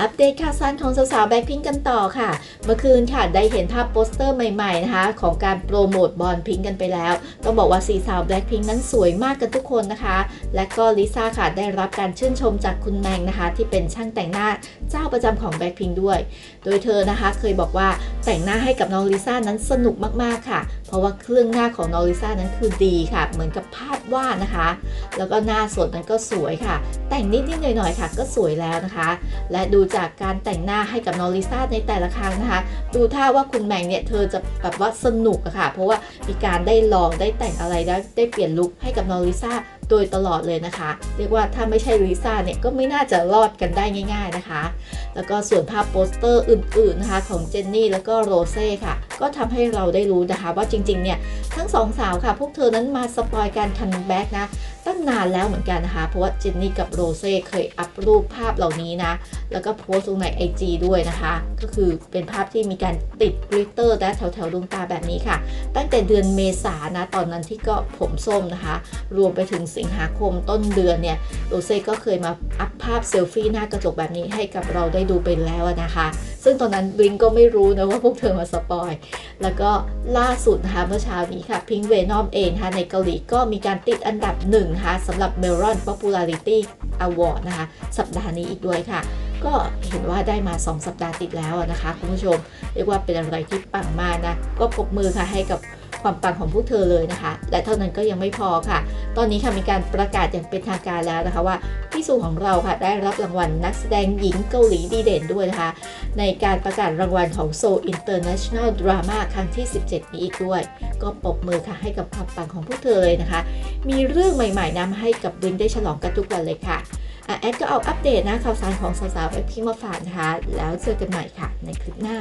อัปเดตข่าวสารของสาวๆแบ็คพิงกันต่อค่ะ เมื่อคืนค่ะได้เห็นภาพโปสเตอร์ใหม่ๆนะคะ ของการโปรโมทบอลพิงกันไปแล้วต้องบอกว่าสีสาวแบ็คพิงนั้นสวยมากกันทุกคนนะคะ และก็ลิซ่าค่ะได้รับการชื่นชมจากคุณแมงนะคะ ที่เป็นช่างแต่งหน้าเจ้าประจำของแบ็คพิงด้วย โดยเธอนะคะเคยบอกว่าแต่งหน้าให้กับน้องลิซ่านั้นสนุกมากๆค่ะ ราะว่าเครื่องหน้าของน้องลิซ่านั้นคือดีค่ะ เหมือนกับภาพวาดนะคะ แล้วก็หน้าสดนั้นก็สวยค่ะ แต่งนิดๆหน่อยๆค่ะ ก็สวยแล้วนะคะ และดูจากการแต่งหน้าให้กับน้องลิซ่าในแต่ละครั้งนะคะ ดูท่าว่าคุณแมงเนี่ยเธอจะแบบว่าสนุกอะค่ะ เพราะว่ามีการได้ลองได้แต่งอะไรได้ได้เปลี่ยนลุคให้กับน้องลิซ่าโดยตลอดเลยนะคะ เรียกว่าถ้าไม่ใช่ลิซ่าเนี่ยก็ไม่น่าจะรอดกันได้ง่าย ๆนะคะ แล้วก็ส่วนภาพโปสเตอร์อื่นๆนะคะของเจนนี่แล้วก็โรเซ่ค่ะ ก็ทำให้เราได้รู้นะคะว่าจริงๆเนี่ยทั้งสองสาวค่ะ พวกเธอนั้นมาสปอยการคัมแบ็กนะตั้งนานแล้วเหมือนกันนะคะ เพราะว่าเจนนี่กับโรเซ่เคยอัพรูปภาพเหล่านี้นะ แล้วก็โพสต์ลงใน IG ด้วยนะคะ ก็คือเป็นภาพที่มีการติดกริตเตอร์และแถวๆดวงตาแบบนี้ค่ะ ตั้งแต่เดือนเมษานะ ตอนนั้นที่ก็ผมส้มนะคะ รวมไปถึงสิงหาคมต้นเดือนเนี่ยโรเซ่ก็เคยมาอัพภาพเซลฟี่หน้ากระจกแบบนี้ให้กับเราได้ดูไปแล้วนะคะ ซึ่งตอนนั้นบลิงก็ไม่รู้นะว่าพวกเธอมาสปอย แล้วก็ล่าสุดนะคะเมื่อเช้านี้ค่ะพิงเวนอมเองนะคะในเกาหลีก็มีการติดอันดับหนึ่งนะคะสำหรับ Melon Popularity Award นะคะสัปดาห์นี้อีกด้วยค่ะก็เห็นว่าได้มา 2 สัปดาห์ติดแล้วนะคะ คุณผู้ชม เรียกว่าเป็นอะไรที่ปังมากนะ ก็ปรบมือค่ะให้กับ ความปังของพวกเธอเลยนะคะ และเท่านั้นก็ยังไม่พอค่ะ ตอนนี้ค่ะมีการประกาศอย่างเป็นทางการแล้วนะคะว่าพี่สุของเราค่ะได้รับรางวัลนักแสดงหญิงเกาหลีดีเด่นด้วยนะคะ ในการประกาศรางวัลของ Seoul International Drama ครั้งที่ 17 นี้อีกด้วย ก็ปรบมือค่ะให้กับความปังของพวกเธอเลยนะคะ มีเรื่องใหม่ๆนำให้กับบลิงได้ฉลองกันทุกวันเลยค่ะอะแอดก็เอาอัปเดตนะข่าวสารของสาวๆไปพิมพ์มาฝากนะคะ แล้วเจอกันใหม่ค่ะในคลิปหน้า